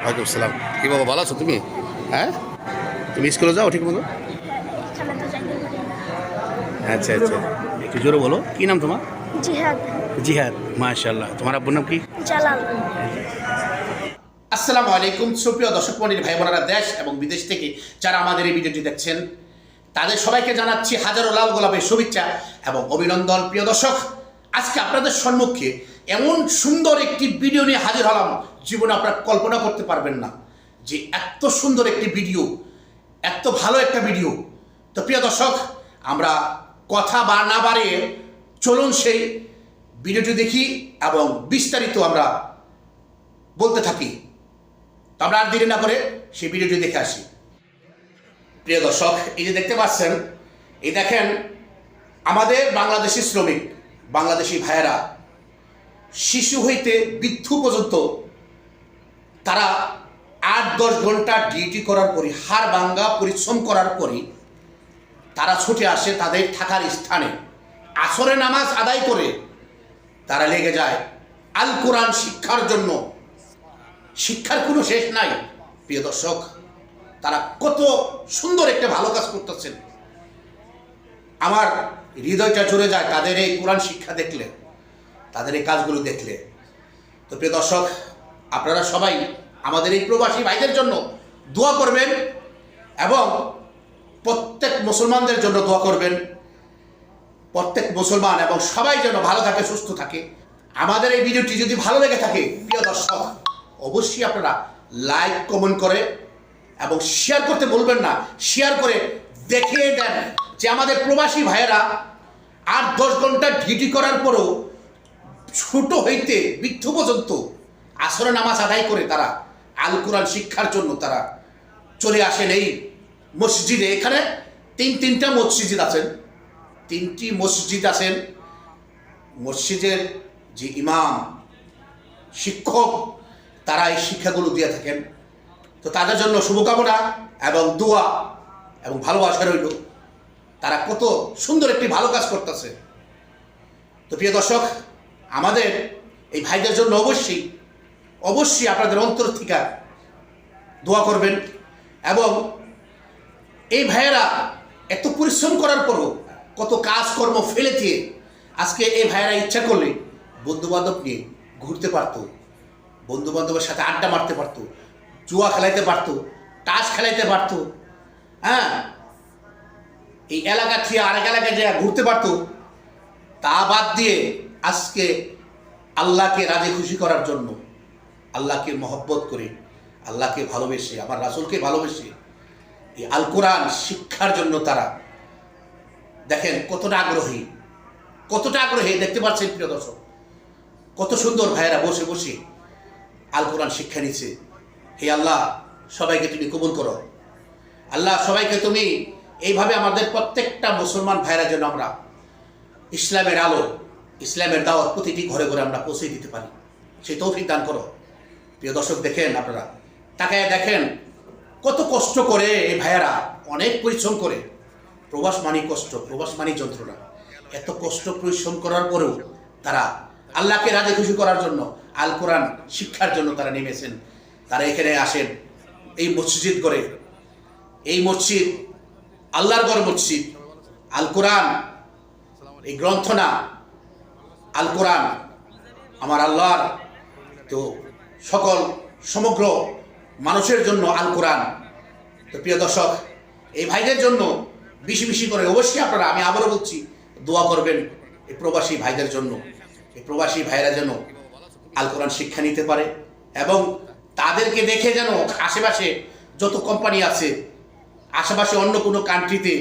ওয়ালাইকুম আসসালাম। কি বাবা ভালো আছো তুমি? হ্যাঁ? তুমি স্কুলে যাও ঠিক মতো। আচ্ছা আচ্ছা। একটু জোরে বলো। কি নাম তোমার? জিহাদ। জিহাদ মাশাল্লাহ তোমার আব্বুর নাম কি? জালাল। আসসালামু আলাইকুম সুপ্রিয় দর্শক মন্ডলী ভাই বোনেরা দেশ এবং বিদেশ থেকে যারা আমাদের এই ভিডিওটি দেখছেন তাদের সবাইকে জানাচ্ছি হাজারো লাল গোলাপের শুভেচ্ছা এবং অভিনন্দন। প্রিয় দর্শক আজকে আপনাদের সম্মুখে এমন সুন্দর একটি ভিডিও নিয়ে হাজির হলাম, জীবনে আপনারা কল্পনা করতে পারবেন না যে এত সুন্দর একটি ভিডিও এত ভালো একটা ভিডিও তো প্রিয় দর্শক, আমরা কথা বা না বাড়িয়ে চলুন সেই ভিডিওটি দেখি এবং বিস্তারিত আমরা বলতে থাকি। তো আমরা আর দেরি না করে সেই ভিডিওটি দেখে আসি। প্রিয় দর্শক, এই যে দেখতে পাচ্ছেন, এই দেখেন, আমাদের বাংলাদেশি শ্রমিক, বাংলাদেশি ভাইয়েরা শিশু হইতে বৃদ্ধ পর্যন্ত তারা আট দশ ঘণ্টা ডিউটি করার পরই, হাড় ভাঙ্গা, পরিশ্রম করার পরই তারা ছুটে আসে তাদের থাকার স্থানে। আসরে নামাজ আদায় করে তারা লেগে যায় আল কোরআন শিক্ষার জন্য। শিক্ষার কোনো শেষ নাই। প্রিয় দর্শক, তারা কত সুন্দর একটা ভালো কাজ করতেছেন। আমার হৃদয়টা চলে যায় তাদের এই কোরআন শিক্ষা দেখলে। তাদের এই কাজগুলো দেখলে। তো প্রিয় দর্শক, আপনারা সবাই আমাদের এই প্রবাসী ভাইদের জন্য দোয়া করবেন এবং প্রত্যেক মুসলমানদের জন্য দোয়া করবেন। প্রত্যেক মুসলমান এবং সবাই যেন ভালো থাকে, সুস্থ থাকে। আমাদের এই ভিডিওটি যদি ভালো লেগে থাকে, প্রিয় দর্শক, অবশ্যই আপনারা লাইক, কমেন্ট করে এবং শেয়ার করতে বলবেন না। শেয়ার করে দেখিয়ে দেন যে আমাদের প্রবাসী ভাইয়েরা আট দশ ঘণ্টা ডিউটি করার পরও ছোট হইতে বৃদ্ধ পর্যন্ত আসরে নামাজ আদায় করে তারা, আল কোরআন শিক্ষার জন্য তারা চলে আসেন এই মসজিদে। এখানে তিন, তিনটা মসজিদ আছেন। তিনটি মসজিদ আছেন। মসজিদের যে ইমাম, শিক্ষক, তারা এই শিক্ষাগুলো দিয়ে থাকেন। তো তাদের জন্য শুভকামনা এবং দোয়া এবং ভালোবাসা রইল। তারা কত সুন্দর একটি ভালো কাজ করতেছে। তো প্রিয় দর্শক আমাদের এই ভাইদের জন্য অবশ্যই অবশ্যই আপনাদের অন্তর থেকে দোয়া করবেন এবং এই ভাইয়েরা এত পরিশ্রম করার পরও কত কাজকর্ম ফেলে দিয়ে আজকে এই ভাইয়েরা ইচ্ছা করলে বন্ধু বান্ধব নিয়ে ঘুরতে পারতো বন্ধু বান্ধবের সাথে আড্ডা মারতে পারতো, জুয়া খেলাইতে পারতো, তাস খেলাইতে পারতো হ্যাঁ? এই এলাকা থেকে আরেক এলাকায় যে ঘুরতে পারতো, তা বাদ দিয়ে আজকে আল্লাহকে রাজি খুশি করার জন্য আল্লাহকে মহব্বত করে, আল্লাহকে ভালোবেসে, আমার রাসুলকে ভালোবেসে এই আল কোরআন শিক্ষার জন্য তারা, দেখেন কতটা আগ্রহী কতটা আগ্রহী, দেখতে পাচ্ছেন প্রিয় দর্শক, কত সুন্দর ভাইয়েরা বসে বসে আল কোরআন শিক্ষা নিচ্ছে। হে আল্লাহ, সবাইকে তুমি কবুল করো। আল্লাহ, সবাইকে তুমি এইভাবে আমাদের প্রত্যেকটা মুসলমান ভাইয়েরা যেন আমরা ইসলামের আলো ইসলামের দাওয়াত প্রতিটি ঘরে ঘরে আমরা পৌঁছে দিতে পারি। সেই তৌফিক দান করো। প্রিয় দর্শক, দেখেন আপনারা, তাকায় দেখেন কত কষ্ট করে এই ভাইয়ারা অনেক পরিশ্রম করে। প্রবাস মানি কষ্ট, প্রবাস মানি যন্ত্রণা। এত কষ্ট পরিশ্রম করার পরেও তারা আল্লাহকে রাজি খুশি করার জন্য, আল কোরআন শিক্ষার জন্য তারা নেমেছেন। তারা এখানে আসেন এই মসজিদ করে এই মসজিদ, আল্লাহর গড় মসজিদ, আল কোরআন, এই গ্রন্থনা আল কোরআন আমার আল্লাহর, তো সকল সমগ্র মানুষের জন্য আল কোরআন তো প্রিয় দর্শক, এই ভাইদের জন্য বেশি বেশি করে অবশ্যই আপনারা, আমি আবারও বলছি, দোয়া করবেন এই প্রবাসী ভাইদের জন্য। এই প্রবাসী ভাইরা যেন আল কোরআন শিক্ষা নিতে পারে এবং তাদেরকে দেখে যেন আশেপাশে যত কোম্পানি আছে, আশেপাশে অন্য কোনো কান্ট্রিতে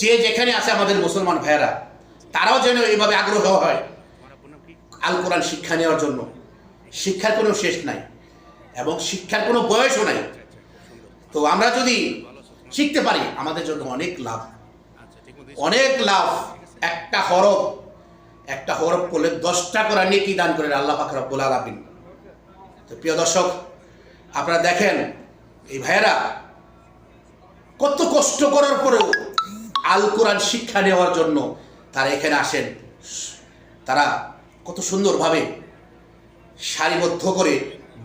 যে যেখানে আছে আমাদের মুসলমান ভাইয়েরা, তারাও যেন এইভাবে আগ্রহ হয়। আল কোরআন শিক্ষা নেওয়ার জন্য। শিক্ষার কোনো শেষ নাই এবং শিক্ষার কোনো বয়সও নাই। তো আমরা যদি শিখতে পারি, আমাদের জন্য অনেক লাভ। অনেক লাভ। একটা হরফ একটা হরফ করলে দশটা করে নেকি দান করেন আল্লাহ পাক রব্বুল আলামিন। তো প্রিয় দর্শক, আপনারা দেখেন, এই ভাইয়েরা কত কষ্ট করার পরেও আল কোরআন শিক্ষা নেওয়ার জন্য তারা এখানে আসেন। তারা কত সুন্দরভাবে সারিবদ্ধ করে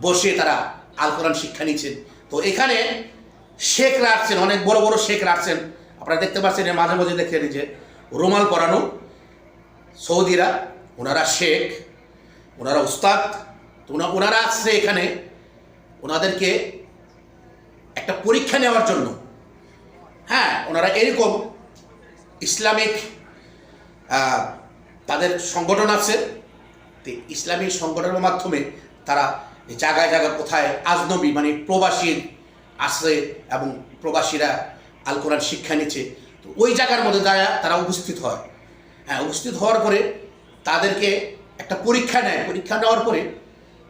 বসে তারা আল কোরআন শিক্ষা নিচ্ছেন তো এখানে শেখরা আসছেন অনেক বড় বড় শেখরা আসছেন আপনারা দেখতে পাচ্ছেন মাঝে মাঝে দেখতে যে রুমাল পরানো সৌদিরা, ওনারা শেখ, ওনারা উস্তাদ, তো ওনারা আসছে এখানে ওনাদেরকে একটা পরীক্ষা নেওয়ার জন্য। হ্যাঁ ওনারা এরকম ইসলামিক তাদের সংগঠন আছে। ইসলামী সংগঠনের মাধ্যমে তারা জায়গায় জায়গায় কোথায় আজনবী মানে প্রবাসী আসে এবং প্রবাসীরা আল কোরআন শিক্ষা নিচ্ছে তো ওই জায়গার মধ্যে যায় তারা উপস্থিত হয়। হ্যাঁ উপস্থিত হওয়ার পরে তাদেরকে একটা পরীক্ষা নেয়। পরীক্ষা নেওয়ার পরে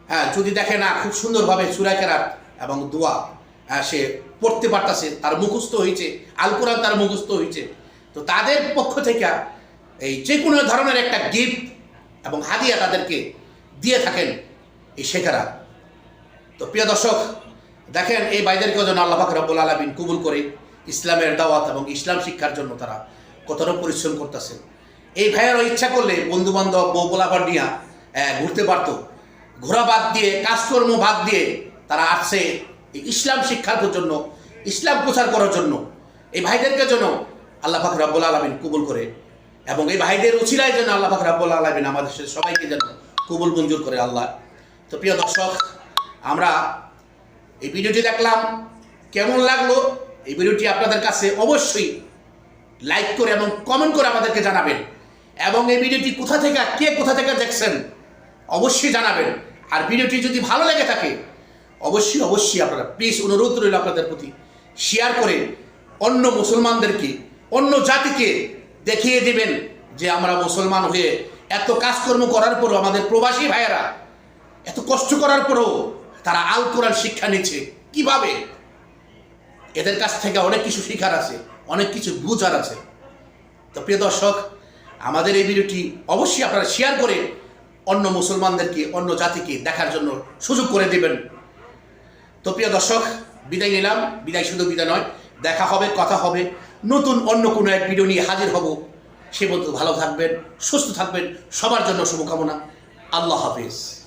হ্যাঁ যদি দেখে না খুব সুন্দরভাবে সুরাকেরাত এবং দোয়া হ্যাঁ, সে পড়তে পারতাছে তার মুখস্থ হয়েছে আল কোরআন তার মুখস্থ হয়েছে তো তাদের পক্ষ থেকে এই যে কোনো ধরনের একটা গিফট এবং হাদিয়া তাদেরকে দিয়ে থাকেন এই শেখেরা। তো প্রিয় দর্শক, দেখেন এই ভাইদেরকেও যেন আল্লাহ রব্বুল আলমিন কবুল করে ইসলামের দাওয়াত এবং ইসলাম শিক্ষার জন্য তারা কতটা পরিশ্রম করতেছেন এই ভাইয়েরও ইচ্ছা করলে বন্ধু বান্ধব বউ পোলাপার নিয়ে ঘুরতে পারতো। ঘোরা বাদ দিয়ে, কাজকর্ম বাদ দিয়ে তারা আসছে এই ইসলাম শিক্ষার জন্য, ইসলাম প্রচার করার জন্য। এই ভাইদেরকে যেন আল্লাহ রব্বুল আলমিন কবুল করে। এবং এই ভাইদের উচিরায় যেন আল্লাহ রব্বুল আলমিন আমাদের সবাইকে যেন কবুল মঞ্জুর করে আল্লাহ। তো প্রিয় দর্শক, আমরা এই ভিডিওটি দেখলাম, কেমন লাগল? এই ভিডিওটি আপনাদের কাছে অবশ্যই লাইক করে এবং কমেন্ট করে আমাদেরকে জানাবেন। এবং এই ভিডিওটি কোথা থেকে, কে কোথা থেকে দেখছেন অবশ্যই জানাবেন। আর ভিডিওটি যদি ভালো লেগে থাকে, অবশ্যই অবশ্যই আপনারা প্লিজ অনুরোধ রইল আপনাদের প্রতি শেয়ার করে অন্য মুসলমানদেরকে, অন্য জাতিকে দেখিয়ে দিবেন যে আমরা মুসলমান হয়ে এত কাজকর্ম করার পরও আমাদের প্রবাসী ভাইয়েরা এত কষ্ট করার পরেও তারা আল কোরআন শিক্ষা নিচ্ছে। কীভাবে? এদের কাছ থেকে অনেক কিছু শেখার আছে, অনেক কিছু বুঝার আছে। তো প্রিয় দর্শক, আমাদের এই ভিডিওটি অবশ্যই আপনারা শেয়ার করে অন্য মুসলমানদেরকে, অন্য জাতিকে দেখার জন্য সুযোগ করে দেবেন। তো প্রিয় দর্শক, বিদায় নিলাম। বিদায় শুধু বিদায় নয় দেখা হবে, কথা হবে। নতুন অন্য কোনো এক ভিডিও নিয়ে হাজির হব। সে পর্যন্ত ভালো থাকবেন, সুস্থ থাকবেন। সবার জন্য শুভকামনা। আল্লাহ হাফিজ।